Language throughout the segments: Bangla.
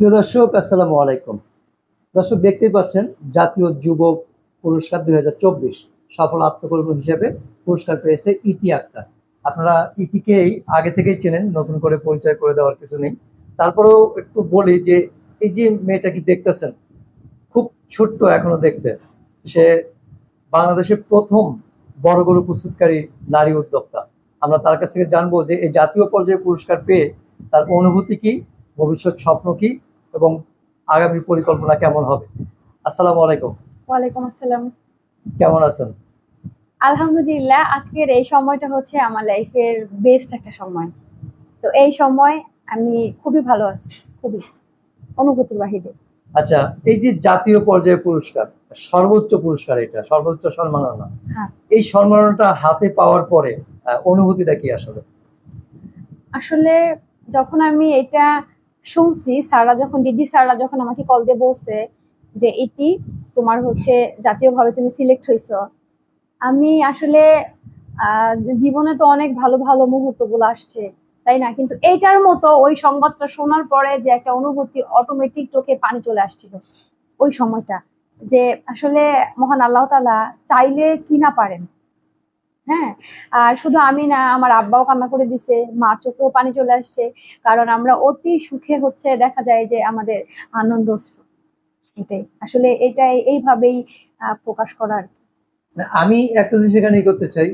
প্রিয় দর্শক, আসসালামু আলাইকুম। দর্শক, দেখতেই পাচ্ছেন, জাতীয় যুবক পুরস্কার দুই হাজার চব্বিশ সফল আত্মকর্মী হিসেবে পুরস্কার পেয়েছে ইতি আক্তার। আপনারা ইতিকেই আগে থেকেই চেনেন, নতুন করে পরিচয় করে দেওয়ার কিছু নেই। তারপরেও একটু বলি যে, এই যে মেয়েটা কি দেখতেছেন, খুব ছোট্ট এখনও দেখতে। সে বাংলাদেশের প্রথম বড় গরু প্রস্তুতকারী নারী উদ্যোক্তা। আমরা তার কাছ থেকে জানব যে, এই জাতীয় পর্যায়ে পুরস্কার পেয়ে তার অনুভূতি কি, ভবিষ্যৎ স্বপ্ন কি এবং আগামী পরিকল্পনা কেমন হবে? আসসালামু আলাইকুম। ওয়ালাইকুম আসসালাম। কেমন আছেন? আলহামদুলিল্লাহ আজকের এই সময়টা হচ্ছে আমার লাইফের বেস্ট একটা সময়। তো এই সময় আমি খুবই ভালো আছি খুবই অনুভূতির বাহিরে। আচ্ছা এই যে জাতীয় পর্যায়ে পুরস্কার সর্বোচ্চ পুরস্কার এটা সর্বোচ্চ সম্মাননা হ্যাঁ। এই সম্মাননাটা হাতে পাওয়ার পরে অনুভূতিটা কি আসলে? আসলে যখন আমি এটা শুনছি স্যাররা যখন ডিডি স্যাররা যখন আমাকে কল দিয়ে বলছে যে এটি তোমার হচ্ছে জাতীয়ভাবে তুমি সিলেক্ট হয়েছ আমি আসলে জীবনে তো অনেক ভালো ভালো মুহূর্তগুলো আসছে, তাই না? কিন্তু এইটার মতো ওই সংবাদটা শোনার পরে যে একটা অনুভূতি অটোমেটিক চোখে পানি চলে আসছিল ওই সময়টা। যে আসলে মহান আল্লাহ তালা চাইলে কি না পারেন? হ্যাঁ আর শুধু আমি না আমার আব্বাও কান্না করে দিছে মার চোখেও পানি চলে আসছে কারণ আমরা অতি সুখে হচ্ছে দেখা যায় যে আমাদের আনন্দ এটাই আসলে এটাই এইভাবেই প্রকাশ করার আমি একটা জিনিস এখানে করতে চাই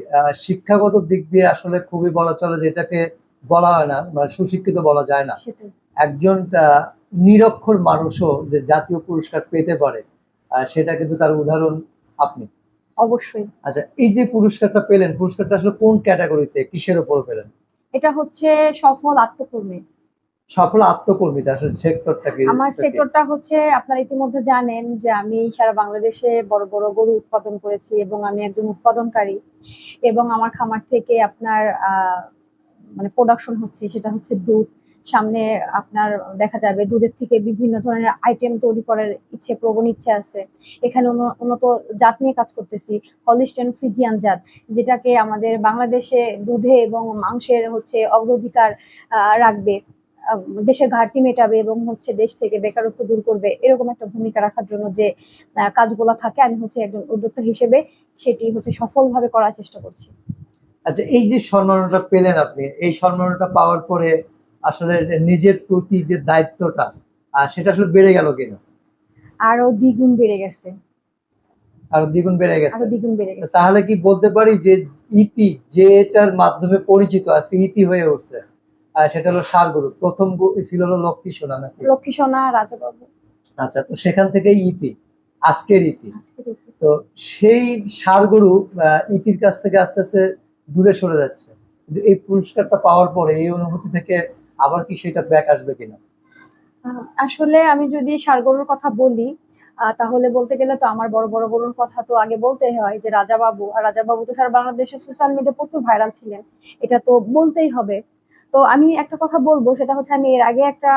শিক্ষাগত দিক দিয়ে আসলে খুবই বলা চলে যে এটাকে বলা হয় না মানে সুশিক্ষিত বলা যায় না। একজন নিরক্ষর মানুষও যে জাতীয় পুরস্কার পেতে পারে সেটা কিন্তু তার উদাহরণ আপনি। অবশ্যই। আচ্ছা এই যে পুরস্কারটা পেলেন পুরস্কারটা আসলে কোন ক্যাটাগরিতে কিসের উপর পেলেন? এটা হচ্ছে সফল আত্মকর্মী। সফল আত্মকর্মীতে আসলে সেক্টরটা কি? আমার সেক্টরটা হচ্ছে আপনারা ইতিমধ্যে জানেন যে আমি সারা বাংলাদেশে বড় বড় গরু উৎপাদন করেছি এবং আমি একজন উৎপাদনকারী এবং আমার খামার থেকে আপনার আহ, মানে প্রোডাকশন হচ্ছে সেটা হচ্ছে দুধ। সামনে আপনার দেখা যাবে দুধের থেকে বিভিন্ন ধরনের আইটেম তৈরি করার ইচ্ছে, প্রবণ ইচ্ছে আছে। এখানে উন্নত জাত নিয়ে কাজ করতেছি হলিস্টেন ফ্রিজিয়ান জাত, যেটাকে আমাদের বাংলাদেশে দুধে এবং মাংসের হচ্ছে অগ্রাধিকার রাখবে দেশের ঘাটতি মেটাবে এবং হচ্ছে দেশ থেকে বেকারত্ব দূর করবে। এরকম একটা ভূমিকা রাখার জন্য যে কাজগুলো থাকে, আমি হচ্ছে একজন উদ্যোক্তা হিসেবে সেটি হচ্ছে সফলভাবে করার চেষ্টা করছি। আচ্ছা এই যে সম্মাননাটা পেলেন আপনি, এই সম্মাননাটা পাওয়ার পরে আসলে নিজের প্রতি যে দায়িত্বটা সেটা আসলে বেড়ে গেল কিনা? আরও দ্বিগুণ বেড়ে গেছে। আরও দ্বিগুণ বেড়ে গেছে? আরও দ্বিগুণ বেড়ে গেছে। তাহলে কি বলতে পারি যে ইতি যেটার মাধ্যমে পরিচিত আজকে ইতি হয়ে উঠছে আর সেটা হলো সার সারগুরু। প্রথম ছিল হলো লক্ষ্মী সোনা নাকি? লক্ষ্মী সোনা রাজাবাবু। আচ্ছা তো সেখান থেকেই ইতি আজকের ইতি। তো সেই সারগুরু ইতির কাছ থেকে আস্তে আস্তে দূরে সরে যাচ্ছে। কিন্তু এই পুরস্কারটা পাওয়ার পরে এই অনুভূতি থেকে আবার কি সেটা ব্যাক আসবে কিনা? আসলে আমি যদি সারগরুর কথা বলি তাহলে বলতে গেলে তো আমার বড় বড় গরুর কথা তো আগে বলতেই হয় যে রাজা বাবু আর রাজা বাবু তো সারা বাংলাদেশে সোশ্যাল মিডিয়া প্রচুর ভাইরাল ছিলেন। এটা তো বলতেই হবে। তো আমি একটা কথা বলব, সেটা হচ্ছে আমি এর আগে একটা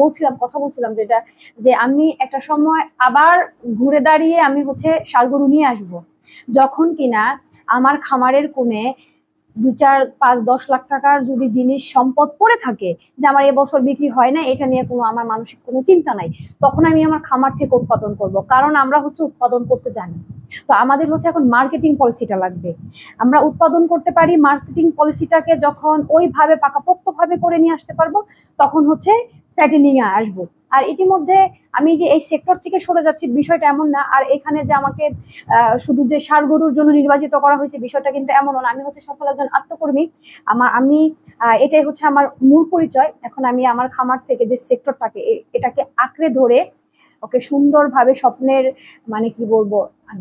বলছিলাম, কথা বলছিলাম যেটা, যে আমি একটা সময় আবার ঘুরে দাঁড়িয়ে আমি হচ্ছে সারগরু নিয়ে আসব। যখন কিনা আমার খামারের কোণে দু চার, পাঁচ, দশ লাখ টাকার যদি জিনিস সম্পদ পড়ে থাকে যে আমার এবছর বিক্রি হয় না, এটা নিয়ে কোনো আমার মানসিক কোনো চিন্তা নাই, তখন আমি আমার খামার থেকে উৎপাদন করব। কারণ আমরা হচ্ছে উৎপাদন করতে জানি। তো আমাদের হচ্ছে এখন মার্কেটিং পলিসিটা লাগবে। আমরা উৎপাদন করতে পারি মার্কেটিং পলিসিটাকে যখন ওইভাবে পাকাপোক্তভাবে করে নিয়ে আসতে পারব, তখন হচ্ছে এ আসব। আর ইতিমধ্যে আমি যে এই সেক্টর থেকে সরে যাচ্ছি, বিষয়টা এমন না। আর এখানে যে আমাকে শুধু যে সার গরুর জন্য নির্বাচিত করা হয়েছে, বিষয়টা কিন্তু এমন না। আমি হচ্ছে সফল একজন আত্মকর্মী। আমার, আমি এটাই হচ্ছে আমার মূল পরিচয়। এখন আমি আমার খামার থেকে যে সেক্টরটাকে এটাকে আঁকড়ে ধরে, ওকে সুন্দরভাবে স্বপ্নের মানে কি বলব,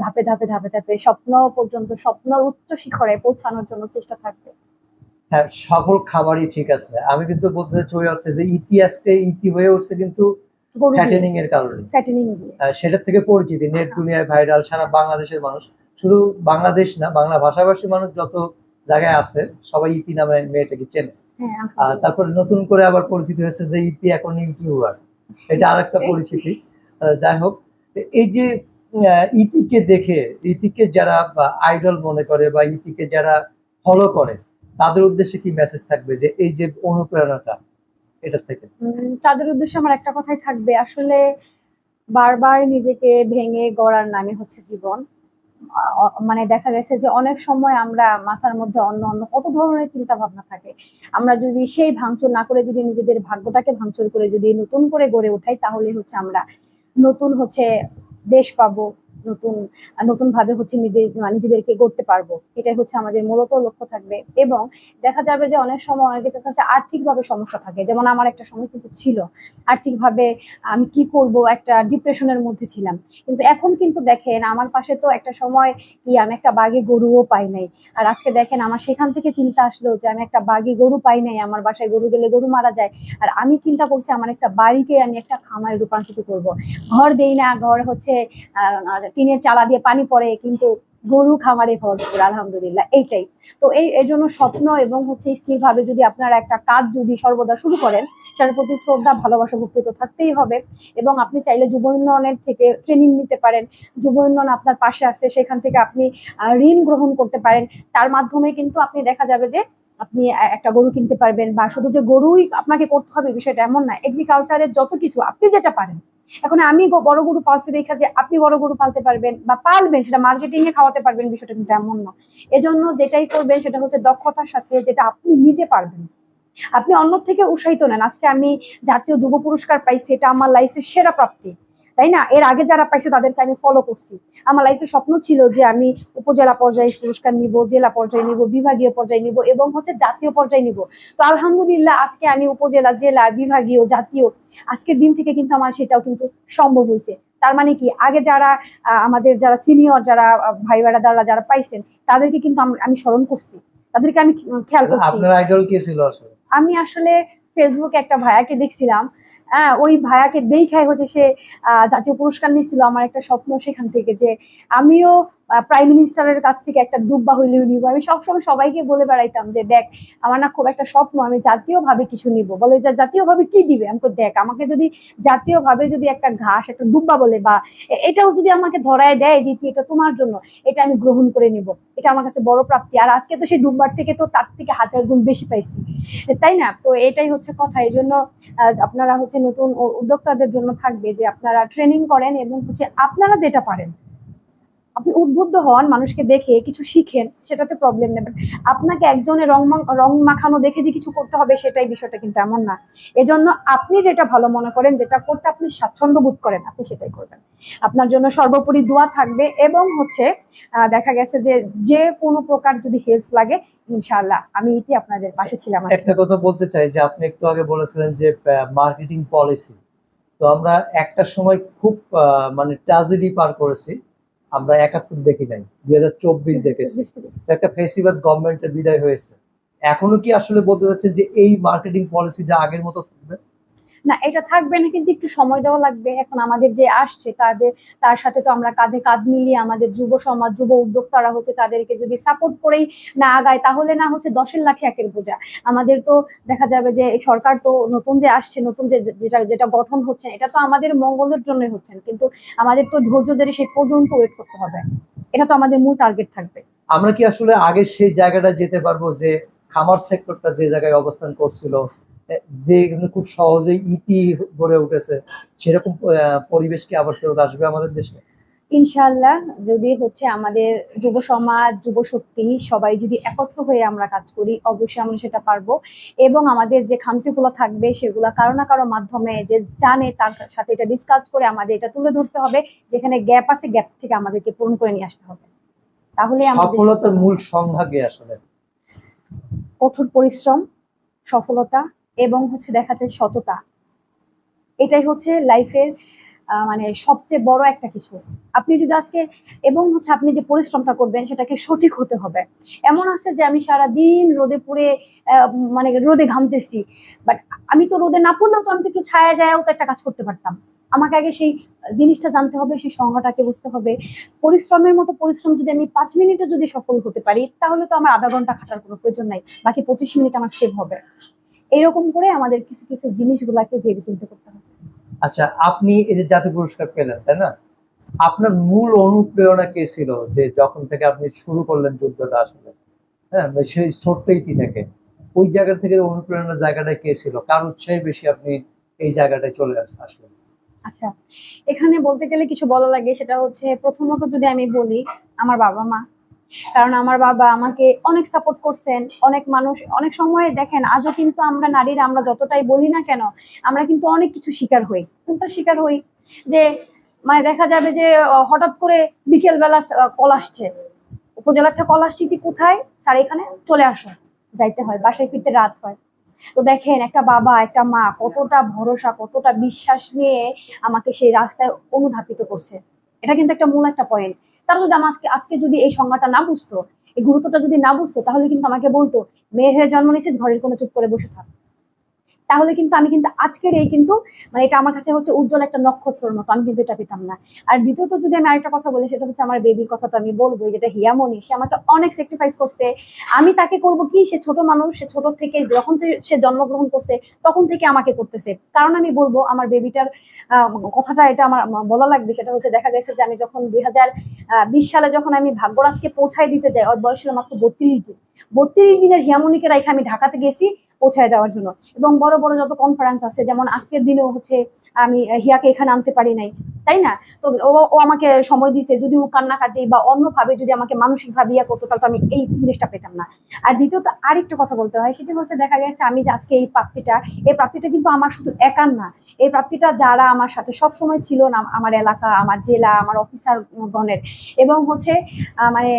ধাপে ধাপে ধাপে ধাপে স্বপ্ন পর্যন্ত স্বপ্ন উচ্চ শিখরে পৌঁছানোর জন্য চেষ্টা থাকবে। হ্যাঁ সফল খাবারই ঠিক আছে। আমি কিন্তু বলতে চাচ্ছি ওই অর্থে যে ইতিহাসকে ইতি হয়ে উঠছে কিন্তু ফ্যাটেনিং এর কারণে ফ্যাটেনিং সেটার থেকে পরিচিতি। নেট দুনিয়ায় ভাইরাল সারা বাংলাদেশের মানুষ। শুধু বাংলাদেশ না বাংলা ভাষাভাষী মানুষ যত জায়গায় আছে সবাই ইতি নামে মেয়েটাকে চেনে। হ্যাঁ আহ, তারপরে নতুন করে আবার পরিচিত হয়েছে যে ইতি এখন ইউটিউবার। এটা আরেকটা পরিচিতি। যাই হোক এই যে ইতিকে দেখে ইতিকে যারা আইডল মনে করে বা ইতিকে যারা ফলো করে তাদের উদ্দেশ্যে কি মেসেজ থাকবে যে এই যে অনুপ্রেরণাটা? এটার থেকে। তাদের উদ্দেশ্যে আমার একটা কথাই থাকবে, আসলে বারবার নিজেকে ভেঙে গড়ার নামে হচ্ছে জীবন। মানে দেখা গেছে যে অনেক সময় আমরা মাথার মধ্যে অন্য অন্য কত ধরনের চিন্তা ভাবনা থাকে। আমরা যদি সেই ভাঙচুর না করে যদি নিজেদের ভাগ্যটাকে ভাঙচুর করে যদি নতুন করে গড়ে ওঠাই তাহলে হচ্ছে আমরা নতুন হচ্ছে দেশ পাবো নতুন নতুন ভাবে হচ্ছে নিজেদের নিজেদেরকে গড়তে পারব। এটাই হচ্ছে আমাদের মূলত লক্ষ্য থাকবে। এবং দেখা যাবে যে অনেক সময় অনেকের কাছে আর্থিকভাবে সমস্যা থাকে। যেমন আমার একটা সময় কিন্তু ছিল। আর্থিকভাবে আমি কি করব? একটা ডিপ্রেশনের মধ্যে ছিলাম। কিন্তু এখন কিন্তু দেখেন, আমার পাশে তো একটা সময় কি আমি একটা বাগে গরুও পাই নাই। আর আজকে দেখেন, আমার সেখান থেকে চিন্তা আসলো যে আমি একটা বাগে গরু পাই নাই। আমার বাসায় গরু গেলে গরু মারা যায়। আর আমি চিন্তা করছি, আমার একটা বাড়িকে আমি একটা খামারে রূপান্তরিত করব। ঘর দেই না, ঘর হচ্ছে টিনের চালা দিয়ে পানি পড়ে, কিন্তু গরু খামারে ভরপুর, আলহামদুলিল্লাহ, এইটাই। তো এই এর জন্য স্বপ্ন এবং হচ্ছে স্থিরভাবে যদি আপনারা একটা কাজ যদি সর্বদা শুরু করেন, সেটার প্রতি শ্রদ্ধা, ভালোবাসা ভক্তি তো থাকতেই হবে। এবং আপনি চাইলে যুব উন্নয়নের থেকে ট্রেনিং নিতে পারেন। যুব উন্নয়ন আপনার পাশে আছে, সেখান থেকে আপনি ঋণ গ্রহণ করতে পারেন। তার মাধ্যমে কিন্তু আপনি দেখা যাবে যে আপনি একটা গরু কিনতে পারবেন বা শুধু যে গরুই আপনাকে করতে হবে বিষয়টা এমন না এগ্রিকালচারের যত কিছু, আপনি যেটা পারেন। এখন আমি বড় গরু পালছি দেখা যে আপনি বড় গরু পালতে পারবেন বা পালবেন, সেটা মার্কেটিং এ খাওয়াতে পারবেন বিষয়টা কিন্তু এমন না। এজন্য যেটাই করবেন সেটা হচ্ছে দক্ষতার সাথে যেটা আপনি নিজে পারবেন। আপনি অন্য থেকে উৎসাহিত নেন। আজকে আমি জাতীয় যুব পুরস্কার পাইছি, এটা আমার লাইফের সেরা প্রাপ্তি। তাই না? এর আগে যারা পাইছে তাদেরকে আমি ফলো করছি। আমার লাইফের স্বপ্ন ছিল যে আমি উপজেলা পর্যায়ে পুরস্কার নিব জেলা পর্যায়ে নিব বিভাগীয় পর্যায়ে নিব এবং হচ্ছে জাতীয় পর্যায়ে নিব। তো আলহামদুলিল্লাহ আজকে আমি উপজেলা জেলা বিভাগীয় জাতীয় আজকের দিন থেকে কিন্তু আমার সেটাও কিন্তু সম্ভব হয়েছে তার মানে কি? আগে যারা আমাদের যারা সিনিয়র যারা ভাই বেড়াদাররা যারা পাইছেন তাদেরকে কিন্তু আম- আমি স্মরণ করছি। তাদেরকে আমি খেয়াল করছি। আপনার আইডল কে ছিল আসলে? আমি আসলে ফেসবুকে একটা ভাইয়াকে দেখছিলাম। হ্যাঁ ওই ভায়াকে দেখাই হচ্ছে সে জাতীয় পুরস্কার নিয়েছিল আমার একটা স্বপ্ন সেখান থেকে যে আমিও প্রাইম মিনিস্টারের কাছ থেকে একটা দুব্বা হইলেও নিব। আমি সবসময় সবাইকে বলে বেড়াইতাম যে দেখ আমার না খুব একটা স্বপ্ন আমি জাতীয়ভাবে কিছু নিব। বলে যে জাতীয়ভাবে কি দিবে? আমি কই, দেখ আমাকে যদি জাতীয়ভাবে যদি একটা ঘাস একটা দুব্বা বলে বা এটাও যদি আমাকে ধরায় দেয় যে এটা তোমার জন্য এটা আমি গ্রহণ করে নিব। এটা আমার কাছে বড় প্রাপ্তি। আর আজকে তো সেই দুব্বার থেকে তো তার থেকে হাজার গুণ বেশি পাইছি। তাই না? তো এটাই হচ্ছে কথা। এই জন্য আপনারা হচ্ছে নতুন উদ্যোক্তাদের জন্য থাকবে যে আপনারা ট্রেনিং করেন এবং হচ্ছে আপনারা যেটা পারেন। আপনি উদ্বুদ্ধ হন, মানুষকে দেখে, কিছু শিখেন, সেটাতে প্রবলেম নেবেন। আপনাকে একজনের রং রং মাখানো দেখে যে কিছু করতে হবে, সেটাই বিষয়টা কিন্তু এমন না। এজন্য আপনি যেটা ভালো মনে করেন, যেটা করতে আপনি স্বাচ্ছন্দ্য বোধ করেন, আপনি সেটাই করবেন। আপনার জন্য সর্বোপরি দোয়া থাকবে এবং হচ্ছে দেখা গেছে যে যে কোনো প্রকার যদি হেল্প লাগে, ইনশাআল্লাহ আমি এটি আপনাদের পাশে ছিলাম একটা কথা বলতে চাই যে, আপনি একটু আগে বলেছিলেন যে মার্কেটিং পলিসি তো আমরা একটা সময় খুব মানে ট্রাজেডি পার করেছি। আমরা একাত্তর দেখি নাই দুই হাজার চব্বিশ দেখেছি। একটা ফেসিবাদ গভর্নমেন্টের বিদায় হয়েছে। এখনও কি আসলে বলতে চাচ্ছেন যে এই মার্কেটিং পলিসিটা আগের মতো থাকবে? না, এটা থাকবে না, কিন্তু একটু সময় দেওয়া লাগবে। এখন আমাদের যে আসছে, তাদের, তার সাথে তো আমরা কাঁধে কাঁধ মিলিয়ে আমাদের যুব সমাজ, যুব উদ্যোক্তারা হচ্ছে তাদেরকে যদি সাপোর্ট করেই না আগায়, তাহলে না হচ্ছে দশের লাঠি একের বোঝা। আমাদের তো দেখা যাবে যে সরকার তো নতুন যে আসছে, নতুন যে যেটা যেটা গঠন হচ্ছে, এটা তো আমাদের মঙ্গলের জন্যই হচ্ছে কিন্তু আমাদের তো ধৈর্য ধরে সেই পর্যন্ত ওয়েট করতে হবে। এটা তো আমাদের মূল টার্গেট থাকবে। আমরা কি আসলে আগে সেই জায়গাটা যেতে পারব যে খামার সেক্টরটা যে জায়গায় অবস্থান করছিল যে খুব সহজেই ইতি গড়ে উঠেছে সেরকম পরিবেশ কি আবার ফেরত আসবে আমাদের দেশে? ইনশাআল্লাহ যদি হচ্ছে আমাদের যুব সমাজ যুব শক্তি সবাই যদি একত্র হয়ে আমরা কাজ করি অবশ্যই আমরা সেটা পারব। এবং আমাদের যে খামতিগুলো থাকবে সেগুলো কারও না কারও মাধ্যমে যে জানে তার সাথে এটা ডিসকাস করে আমাদের এটা তুলে ধরতে হবে যেখানে গ্যাপ আছে গ্যাপ থেকে আমাদেরকে পূরণ করে নিয়ে আসতে হবে। তাহলে সফলতার মূল সংজ্ঞা কি আসলে? কঠোর পরিশ্রম সফলতা এবং হচ্ছে দেখা যায় সততা। এটাই হচ্ছে লাইফের মানে সবচেয়ে বড় একটা কিছু। আপনি যদি আজকে, এবং হচ্ছে আপনি যে পরিশ্রমটা করবেন সেটাকে সঠিক হতে হবে। এমন আছে যে আমি সারা দিন রোদে পুড়ে মানে রোদে ঘামতেছি বাট আমি তো রোদে না পড়লেও তো আমি একটু ছায়া যায়ও তো একটা কাজ করতে পারতাম। আমাকে আগে সেই জিনিসটা জানতে হবে, সেই সংজ্ঞাটাকে বুঝতে হবে। পরিশ্রমের মতো পরিশ্রম যদি আমি পাঁচ মিনিটে যদি সফল হতে পারি, তাহলে তো আমার আধা ঘণ্টা খাটার কোনো প্রয়োজন নাই, বাকি পঁচিশ মিনিট আমার সেভ হবে। এইরকম করে আমাদের কিছু কিছু জিনিসগুলাকে ভেবে চিন্তা করতে হবে। আচ্ছা আপনি এই যে জাতীয় পুরস্কার পেলেন তাই না? আপনার মূল অনুপ্রেরণা কে ছিল? যে যখন থেকে আপনি শুরু করলেন যুদ্ধটা আসলে হ্যাঁ? সেই ছোট্ট ইতি থেকে। ওই জায়গা থেকে অনুপ্রেরণার জায়গাটা কে ছিল? কার উৎসাহে বেশি আপনি এই জায়গাটায় চলে আস- আসলেন? আচ্ছা এখানে বলতে গেলে কিছু বলা লাগে সেটা হচ্ছে প্রথমত যদি আমি বলি আমার বাবা মা কারণ আমার বাবা আমাকে অনেক সাপোর্ট করছেন, অনেক মানুষ, অনেক সময় দেখেন আজও কিন্তু আমরা নারীরা আমরা যতটাই বলি না কেন, আমরা কিন্তু অনেক কিছু শিকার হই। কোনটা শিকার হই? যে মানে দেখা যাবে যে হঠাৎ করে বিকেল বেলা কল আসছে। উপজেলাটা কল আসছি কোথায়? স্যার, এখানে চলে আসো যাইতে হয়, বাসায় ফিরতে রাত হয়। তো দেখেন, একটা বাবা, একটা মা কতটা ভরসা, কতটা বিশ্বাস নিয়ে আমাকে সেই রাস্তায় অনুধাপিত করছে। এটা কিন্তু একটা মূল একটা পয়েন্ট তারা যদি আমাকে আজকে যদি এই সংজ্ঞাটা না বুঝতো, এই গুরুত্বটা যদি না বুঝতো, তাহলে কিন্তু আমাকে বলতো, মেয়ে হয়ে জন্ম নিয়েছিস, ঘরের কোনো চুপ করে বসে থাক। তাহলে কিন্তু আমি কিন্তু আজকের এই কিন্তু মানে এটা আমার কাছে হচ্ছে উজ্জ্বল একটা নক্ষত্রের মতো, আমি কিন্তু এটা পেতাম না। আর দ্বিতীয়ত যদি আমি আরেকটা কথা বলি, সেটা হচ্ছে আমার বেবির কথা তো আমি বলব যেটা হিয়ামনি সে আমাকে অনেক স্যাক্রিফাইস করছে। আমি তাকে করব কি? সে ছোট মানুষ, সে ছোট থেকে যখন সে জন্মগ্রহণ করছে, তখন থেকে আমাকে করতেছে। কারণ আমি বলব, আমার বেবিটার কথাটা এটা আমার বলা লাগবে, সেটা হচ্ছে দেখা গেছে যে আমি যখন দুই বিশ সালে যখন আমি ভাগ্যরাজকে পৌঁছায় দিতে যাই, ওর বয়স ছিল মাত্র বত্রিশ দিন। বত্রিশ দিনের হিয়ামনিকে রেখে আমি ঢাকাতে গেছি। পৌঁছায় দেওয়ার জন্য। এবং বড় বড় যত কনফারেন্স আছে, যেমন আজকের দিনেও হচ্ছে আমি হিয়াকে এখানে আনতে পারি নাই, তাই না? তো ও আমাকে সময় দিয়েছে যদি ও কান্নাকাটি বা অন্যভাবে যদি আমাকে মানসিক ভাবে ইয়া করতো, তাহলে আমি এই জিনিসটা পেতাম না। আর দ্বিতীয়ত আরেকটা কথা বলতে হয়, সেটা হচ্ছে দেখা গেছে আমি যে আজকে এই প্রাপ্তিটা এই প্রাপ্তিটা কিন্তু আমার শুধু একার না, এই প্রাপ্তিটা যারা আমার সাথে সব সময় ছিল না, আমার এলাকা, আমার জেলা, আমার অফিসার গণের এবং হচ্ছে মানে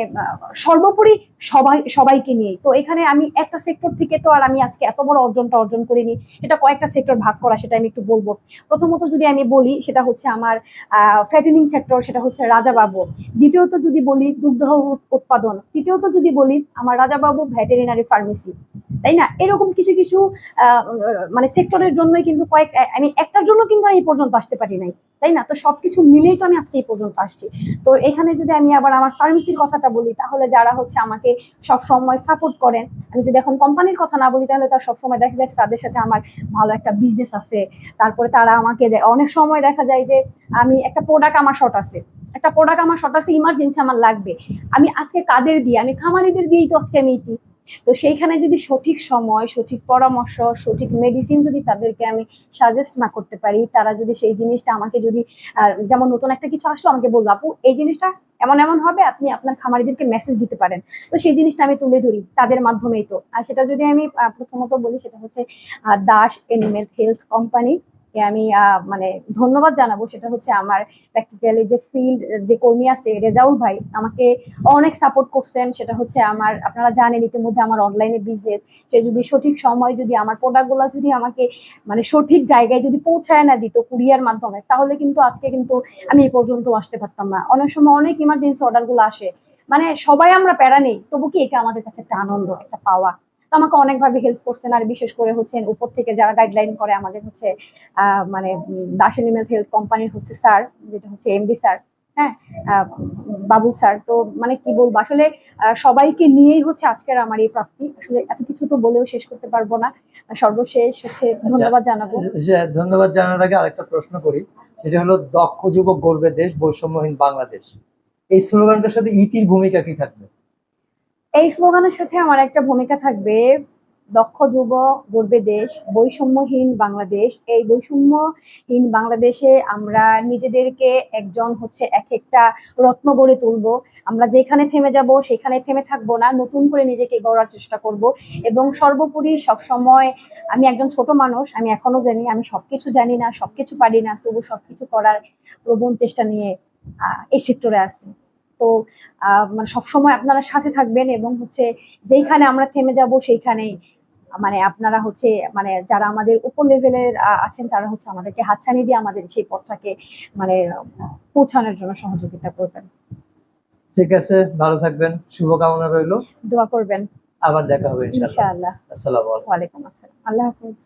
সর্বোপরি সবাই, সবাইকে নিয়ে তো এখানে আমি একটা সেক্টর থেকে তো আর আমি আজকে এত বড় অর্জনটা অর্জন করিনি, সেটা কয়েকটা সেক্টর ভাগ করা সেটা আমি একটু বলব। প্রথমত যদি আমি বলি, সেটা হচ্ছে আমার ফ্যাটেনিং সেক্টর সেটা হচ্ছে রাজাবাবু। দ্বিতীয়ত যদি বলি, দুগ্ধ উৎপাদন। তৃতীয়ত যদি বলি, আমার রাজাবাবু ভেটেরিনারি ফার্মেসি তাই না? এরকম কিছু কিছু মানে সেক্টরের জন্যই কিন্তু কয়েক আমি একটার জন্য কিন্তু আমি এই পর্যন্ত আসতে পারি নাই। তাই না? তো সবকিছু মিলেই তো আমি আজকে এই পর্যন্ত আসছি। তো এখানে যদি আমি আবার আমার ফার্মেসির কথাটা বলি, তাহলে যারা হচ্ছে আমাকে সব সময় সাপোর্ট করেন, আমি যদি এখন কোম্পানির কথা না বলি, তাহলে তার সবসময় দেখা যাচ্ছে তাদের সাথে আমার ভালো একটা বিজনেস আছে। তারপরে তারা আমাকে অনেক সময় দেখা যায় যে আমি একটা প্রোডাক্ট আমার শর্ট আছে। একটা প্রোডাক্ট আমার শর্ট আছে ইমার্জেন্সি আমার লাগবে। আমি আজকে কাদের দিয়ে আমি খামারিদের দিয়েই তো আজকে আমি তো সেইখানে যদি সঠিক সময়, সঠিক পরামর্শ, সঠিক মেডিসিন যদি তাদেরকে আমি সাজেস্ট না করতে পারি, তারা যদি সেই জিনিসটা আমাকে যদি যেমন নতুন একটা কিছু আসলো, আমাকে বলব আপু, এই জিনিসটা এমন এমন হবে, আপনি আপনার খামারিদেরকে মেসেজ দিতে পারেন। তো সেই জিনিসটা আমি তুলে ধরি তাদের মাধ্যমেই তো। আর সেটা যদি আমি প্রথমত বলি, সেটা হচ্ছে দাস এনিমেল হেলথ কোম্পানি আমি মানে ধন্যবাদ জানাব, সেটা হচ্ছে আমার প্র্যাকটিক্যালি যে ফিল্ড যে কর্মী আছে, রেজাউল ভাই, আমাকে অনেক সাপোর্ট করছেন। সেটা হচ্ছে আমার, আপনারা জানেন ইতিমধ্যে আমার অনলাইনে বিজনেস সে যদি সঠিক সময় যদি আমার প্রোডাক্টগুলো যদি আমাকে মানে সঠিক জায়গায় যদি পৌঁছায় না দিত কুরিয়ার মাধ্যমে, তাহলে কিন্তু আজকে কিন্তু আমি এই পর্যন্ত আসতে পারতাম না। অনেক সময় অনেক ইমার্জেন্সি অর্ডারগুলো আসে। মানে সবাই আমরা প্যারা নেই, তবু কি এটা আমাদের কাছে একটা আনন্দ, একটা পাওয়া? তো আমাকে অনেকভাবে হেল্প করছেন আর বিশেষ করে হচ্ছেন উপর থেকে যারা গাইডলাইন করে আমাদের হচ্ছে মানে উম, দাস এনিমেল হেলথ কোম্পানির হচ্ছে স্যার যেটা হচ্ছে এমডি স্যার হ্যাঁ বাবু স্যার তো মানে কি বলব আসলে সবাইকে নিয়েই হচ্ছে আজকের আমার এই প্রাপ্তি। আসলে এত কিছু তো বলেও শেষ করতে পারব না। সর্বশেষ হচ্ছে ধন্যবাদ জানাব। ধন্যবাদ জানার আগে আরেকটা প্রশ্ন করি। সেটা হলো দক্ষ যুবক গর্বে দেশ বৈষম্যহীন বাংলাদেশ। এই স্লোগানটার সাথে ইতির ভূমিকা কি থাকবে? এই স্লোগানের সাথে আমার একটা ভূমিকা থাকবে। দক্ষ যুব, গর্বে দেশ, বৈষম্যহীন বাংলাদেশ। এই বৈষম্যহীন বাংলাদেশে আমরা নিজেদেরকে একজন হচ্ছে এক একটা রত্ন গড়ে তুলব। আমরা যেখানে থেমে যাব, সেখানে থেমে থাকব না। নতুন করে নিজেকে গড়ার চেষ্টা করব। এবং সর্বোপরি সবসময় আমি একজন ছোট মানুষ, আমি এখনও জানি, আমি সবকিছু জানি না, সবকিছু পারি না, তবু সবকিছু করার প্রবণ চেষ্টা নিয়ে এই সেক্টরে আছি। তো মানে সবসময় আপনারা সাথে থাকবেন এবং হচ্ছে যেইখানে আমরা থেমে যাব সেইখানেই মানে আপনারা হচ্ছে মানে যারা আমাদের উপর লেভেলের আছেন তারা হচ্ছে আমাদেরকে হাতছানি দিয়ে আমাদের সেই পথটাকে মানে পৌঁছানোর জন্য সহযোগিতা করবেন। ঠিক আছে ভালো থাকবেন শুভকামনা রইল। দোয়া করবেন। আবার দেখা হবে ইনশাআল্লাহ। আসসালামু আলাইকুম। আসসালাম। আল্লাহ হাফিজ।